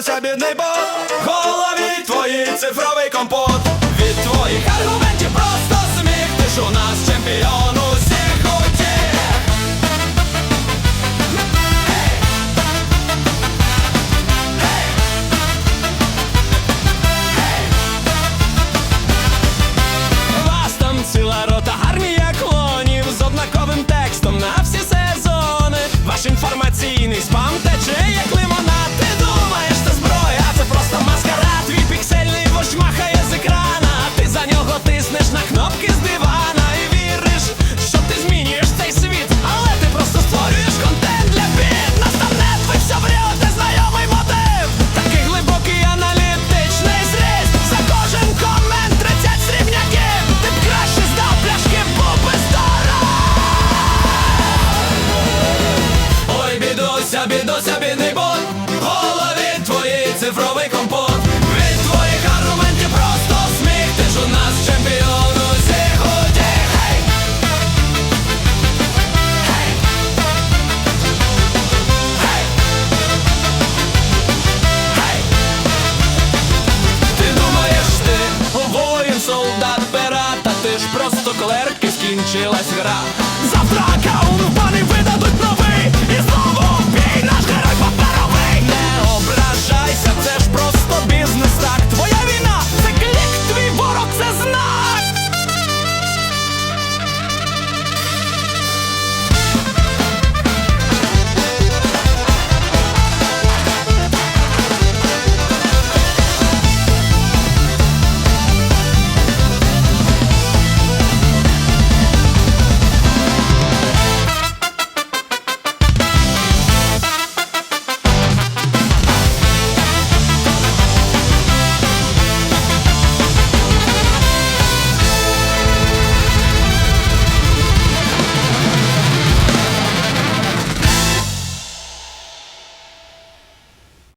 бідося, бідний бот голові твої цифровий компот. Від твоїх аргументів просто сміх. Ти ж у нас чемпіон усіх утіх. Вас там ціла рота армія клонів. З однаковим текстом на всі сезони. Ваш інформаційний спам цифровий компот. Від твоїх аргументів просто сміх. У нас чемпіон усіх! Ти думаєш, ти воїн, солдат, пират, а ти ж просто клерк і скінчилась гра.